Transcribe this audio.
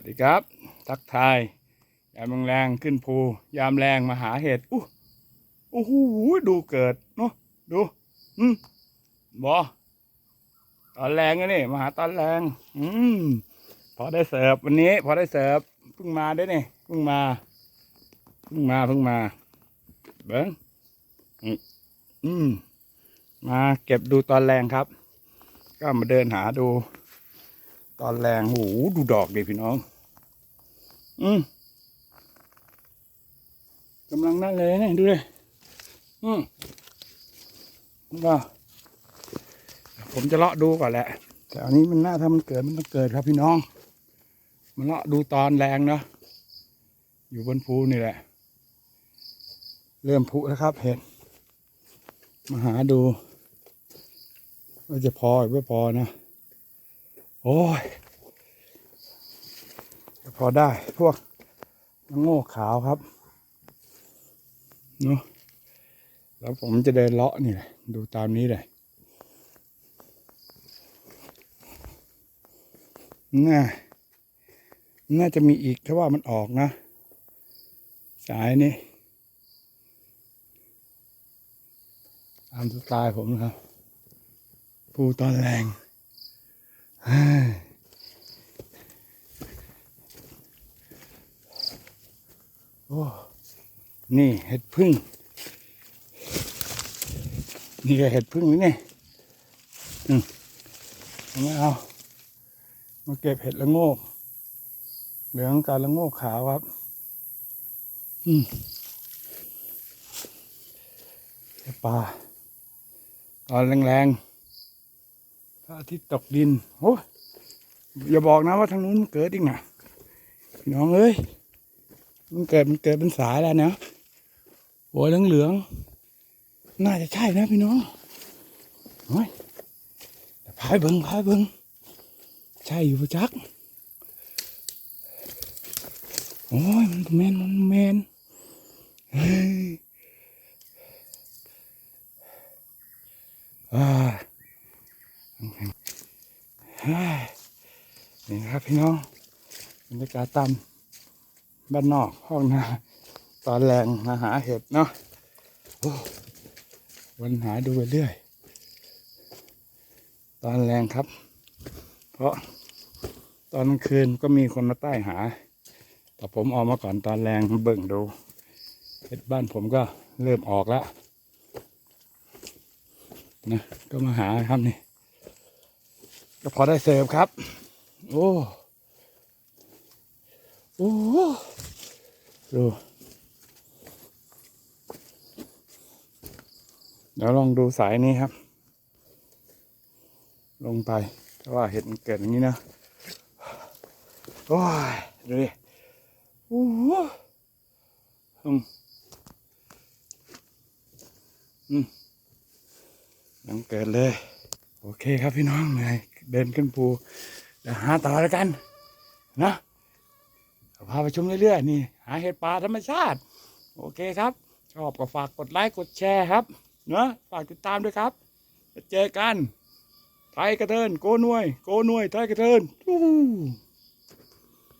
วัสดีครับ ทักทาย ยามแรงขึ้นภู ยามแรงมาหาเห็ดอู้โอ้โหดูเกิดเนาะดูอืมบอตอนแรงนะนี่มาหาตอนแรง อืมพอได้เสิร์ฟวันนี้ พอได้เสิร์ฟเพิ่งมาได้เนี่ยเพิ่งมาเพิ่งมาเพิ่งมาเบิ้งอืมอืมมาเก็บดูตอนแรงครับ ก็มาเดินหาดู ตอนแรงโอ้โหดูดอกดิพี่น้อง อืมกำลังนั่นเลยเนี่ยดูเลยอืมก็ผมจะเลาะดูก่อนแหละ แต่อันนี้มันน่าถ้ามันเกิดมันต้องเกิดครับพี่น้อง มันเลาะดูตอนแรงเนาะอยู่บนภูนี่แหละ เริ่มพุแล้วครับเห็นมาหาดูว่าจะพอหรือไม่พอนะ โอ้ย พอได้พวกมะโง่ขาวครับเนาะแล้วผมจะเดินเลาะนี่แหละดูตามนี้เลยน่าน่าจะมีอีกถ้าว่ามันออกนะ สายนี่ตามสไตล์ผมนะครับ ปูตอนแรง เฮ้ย โอ้นี่เห็ดพึ่ง นี่ก็เห็ดพึ่งนี่นี่อืมาไม่เอา มาเก็บเห็ดละโงก เหลืองการละโงกขาวครับ อืมเห็ดปลาตอนแรงๆพระอาทิตย์ตกดิน โอ้อย่าบอกนะว่าทางนู้นมันเกิดอีกนะพี่น้องเอ้ย มันเกิดมันเกิดเป็นสายแล้วเนาะโอ้ยเหลืองน่าจะใช่นะพี่น้องโอ้ยแต่พายเบิงพายเบิงใช่อยู่ประจักษ์โอ้ย มันแมนมันแมนเฮ้ยอ่าเฮ้ยนี่นะครับพี่น้องบรรยากาศตาม บ้านนอกห้องนาตอนแรงมาหาเห็ดเนาะวันหาดูไปเรื่อย ตอนแรงครับ เพราะตอนกลางคืนก็มีคนมาใต้หา แต่ผมออกมาก่อนตอนแรงเบิ่งดูเห็ดบ้านผมก็เริ่มออกแล้วนะก็มาหาครับนี่ ก็พอได้เสิร์ฟครับ โอ้ โอ้ ดูเดี๋ยวลองดูสายนี้ครับ ลงไปเพราว่าเห็นเกิดอย่างนี้นะโอ้ยดูดิโอ้โหอืมอืมยังเกิดเลย โอเคครับพี่น้องเหนื่อยเดินขึ้นภูเดี๋ยวหาต่อแล้วกัน นะ พาไปชมเรื่อยๆนี่หาเห็ดป่าธรรมชาติ โอเคครับ ชอบก็ฝากกดไลค์กดแชร์ครับเนาะฝากติดตามด้วยครับเจอกันไทยกระเทินโกนวย โกนวยไทยกระเทินทู้